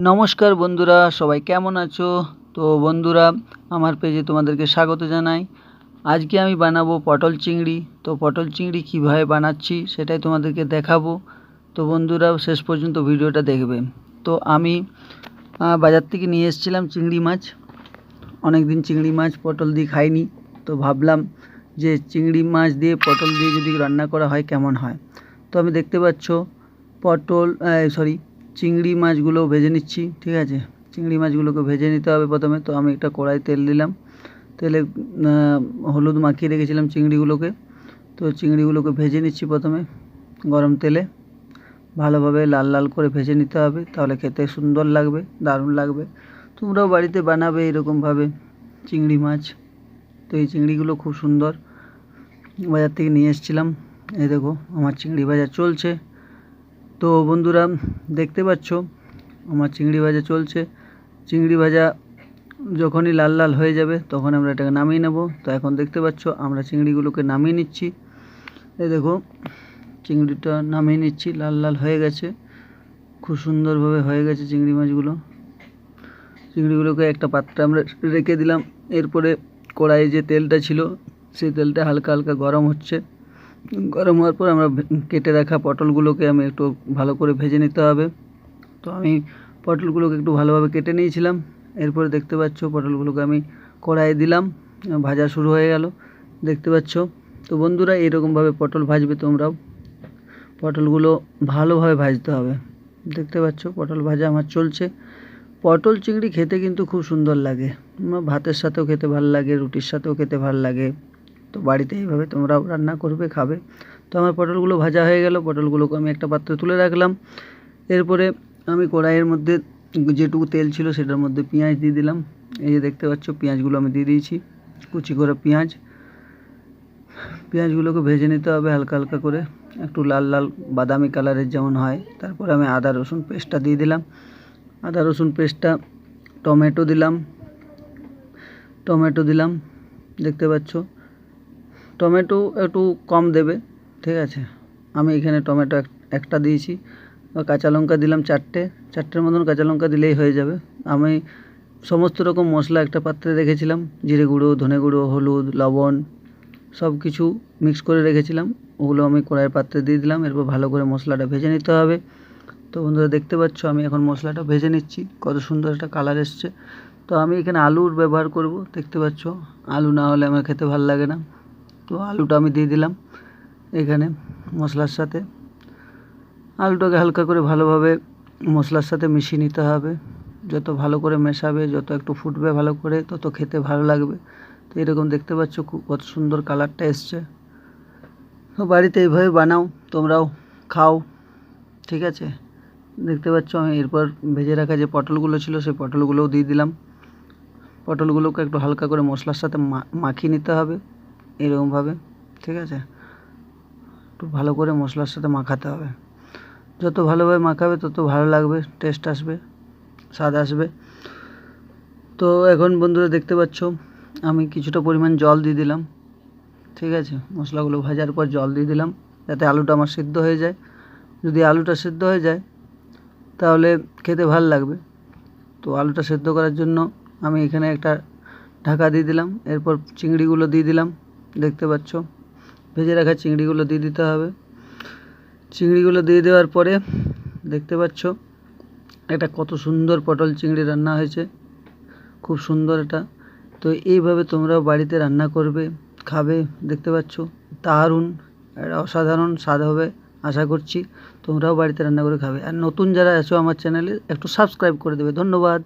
নমস্কার বন্ধুরা, সবাই কেমন আছো? তো বন্ধুরা, আমার পেজে তোমাদেরকে স্বাগত জানাই। আজকে আমি বানাবো পটল চিংড়ি। তো পটল চিংড়ি কীভাবে বানাচ্ছি সেটাই তোমাদেরকে দেখাবো। তো বন্ধুরা, শেষ পর্যন্ত ভিডিওটা দেখবে। তো আমি বাজার থেকে নিয়ে এসেছিলাম চিংড়ি মাছ। অনেক দিন চিংড়ি মাছ পটল দিয়ে খাইনি। তো ভাবলাম যে চিংড়ি মাছ দিয়ে পটল দিয়ে যদি রান্না করা হয় কেমন হয়? তো আমি দেখতে পাচ্ছ, পটল সরি চিংড়ি মাছগুলো ভেজে নিচ্ছি, ঠিক আছে? চিংড়ি মাছগুলোকে ভেজে নিতে হবে প্রথমে। তো আমি একটা কড়াই তেল দিলাম। তেলে হলুদ মাখিয়ে রেখেছিলাম চিংড়িগুলোকে। তো চিংড়িগুলোকে ভেজে নিচ্ছি প্রথমে গরম তেলে। ভালোভাবে লাল লাল করে ভেজে নিতে হবে, তাহলে খেতে সুন্দর লাগবে, দারুণ লাগবে। তোমরাও বাড়িতে বানাবে এরকমভাবে চিংড়ি মাছ। তো এই চিংড়িগুলো খুব সুন্দর। বাজার থেকে নিয়ে এসেছিলাম। এই দেখো, আমার চিংড়ি বাজার চলছে। তো বন্ধুরা, দেখতে পাচ্ছ, আমার চিংড়ি ভাজা চলছে। চিংড়ি ভাজা যখনই লাল লাল হয়ে যাবে, তখন আমরা এটাকে নামিয়ে নেব। তো এখন দেখতে পাচ্ছ, আমরা চিংড়িগুলোকে নামিয়ে নিচ্ছি। এই দেখো, চিংড়িটা নামিয়ে নিচ্ছি, লাল লাল হয়ে গেছে। খুব সুন্দরভাবে হয়ে গেছে চিংড়ি মাছগুলো। চিংড়িগুলোকে একটা পাত্রে আমরা রেখে দিলাম। এরপরে কড়াইয়ে যে তেলটা ছিল, সেই তেলটা হালকা হালকা গরম হচ্ছে। গরম হওয়ার পর আমরা কেটে রাখা পটলগুলোকে আমি একটু ভালো করে ভেজে নিতে হবে। তো আমি পটলগুলোকে একটু ভালোভাবে কেটে নিয়েছিলাম। এরপরে দেখতে পাচ্ছ পটলগুলোকে আমি কড়াইয়ে দিলাম। ভাজা শুরু হয়ে গেল। দেখতে পাচ্ছ? তো বন্ধুরা, এরকমভাবে পটল ভাজবে তোমরাও। পটলগুলো ভালোভাবে ভাজতে হবে। দেখতে পাচ্ছ? পটল ভাজা আমার চলছে। পটল চিংড়ি খেতে কিন্তু খুব সুন্দর লাগে। ভাতের সাথেও খেতে ভালো লাগে, রুটির সাথেও খেতে ভালো লাগে। তো বাড়িতে এইভাবে তোমরাও রান্না করবে, খাবে। তো আমার পটলগুলো ভাজা হয়ে গেল, পটলগুলোকে আমি একটা পাত্রে তুলে রাখলাম। এরপরে আমি কড়াইয়ের মধ্যে যেটুকু তেল ছিল সেটার মধ্যে পেঁয়াজ দিয়ে দিলাম। এই যে দেখতে পাচ্ছ, পেঁয়াজগুলো আমি দিয়ে দিয়েছি, কুচি করে পেঁয়াজ। পেঁয়াজগুলোকে ভেজে নিতে হবে হালকা হালকা করে, একটু লাল লাল বাদামি কালারের যেমন হয়। তারপরে আমি আদা, রসুন পেস্টটা দিয়ে দিলাম। আদা, রসুন পেস্টটা, টমেটো দিলাম। টমেটো দিলাম, দেখতে পাচ্ছ। টমেটো একটু কম দেবে, ঠিক আছে? আমি এখানে টমেটো এক- একটা দিয়েছি। কাঁচা লঙ্কা দিলাম চারটে, চারটের মতন কাঁচা লঙ্কা দিলেই হয়ে যাবে। আমি সমস্ত রকম মশলা একটা পাত্রে রেখেছিলাম, জিরে গুঁড়ো, ধনে গুঁড়ো, হলুদ, লবণ, সব কিছু মিক্স করে রেখেছিলাম। ওগুলো আমি কড়াইয়ের পাত্রে দিয়ে দিলাম, এরপর ভালো করে মশলাটা ভেজে নিতে হবে। তো বন্ধুরা, দেখতে পাচ্ছ, আমি এখন মশলাটা ভেজে নিচ্ছি। কত সুন্দর একটা কালার এসছে। তো আমি এখানে আলুর ব্যবহার করব, দেখতে পাচ্ছ? আলু না হলে আমার খেতে ভালো লাগে না। তো আলুটা আমি দিয়ে দিলাম এখানে মশলার সাথে। আলুটাকে হালকা করে ভালোভাবে মশলার সাথে মিশিয়ে নিতে হবে। যত ভালো করে মেশাবে, যত একটু ফুটবে ভালো করে, তত খেতে ভালো লাগবে। তো এরকম দেখতে পাচ্ছ খুব কত সুন্দর কালারটা এসছে। তো বাড়িতে এইভাবে বানাও, তোমরাও খাও, ঠিক আছে? দেখতে পাচ্ছ আমি এরপর ভেজে রাখা যে পটলগুলো ছিল, সেই পটলগুলোও দিয়ে দিলাম। পটলগুলোকে একটু হালকা করে মশলার সাথে মাখিয়ে নিতে হবে। এরকমভাবে, ঠিক আছে? একটু ভালো করে মশলার সাথে মাখাতে হবে। যত ভালোভাবে মাখাবে, তত ভালো লাগবে টেস্ট আসবে, স্বাদ আসবে। তো এখন বন্ধুরা দেখতে পাচ্ছ, আমি কিছুটা পরিমাণ জল দিয়ে দিলাম, ঠিক আছে? মশলাগুলো ভাজার পর জল দিয়ে দিলাম, যাতে আলুটা আমার সিদ্ধ হয়ে যায়। যদি আলুটা সিদ্ধ হয়ে যায়, তাহলে খেতে ভালো লাগবে। তো আলুটা সেদ্ধ করার জন্য আমি এখানে একটা ঢাকা দিয়ে দিলাম, এরপর চিংড়িগুলো দিয়ে দিলাম। দেখতে পাচ্ছ। ভেজে রাখা চিংড়িগুলো দিয়ে দিতে হবে। চিংড়িগুলো দিয়ে দেওয়ার পরে দেখতে পাচ্ছ এটা কত সুন্দর পটল চিংড়ি রান্না হয়েছে। খুব সুন্দর এটা। তো এইভাবে তোমরাও বাড়িতে রান্না করবে, খাবে, দেখতে পাচ্ছ। দারুণ একটা অসাধারণ স্বাদ হবে, আশা করছি তোমরাও বাড়িতে রান্না করে খাবে। আর নতুন যারা আছো আমার চ্যানেলে, একটু সাবস্ক্রাইব করে দেবে। ধন্যবাদ।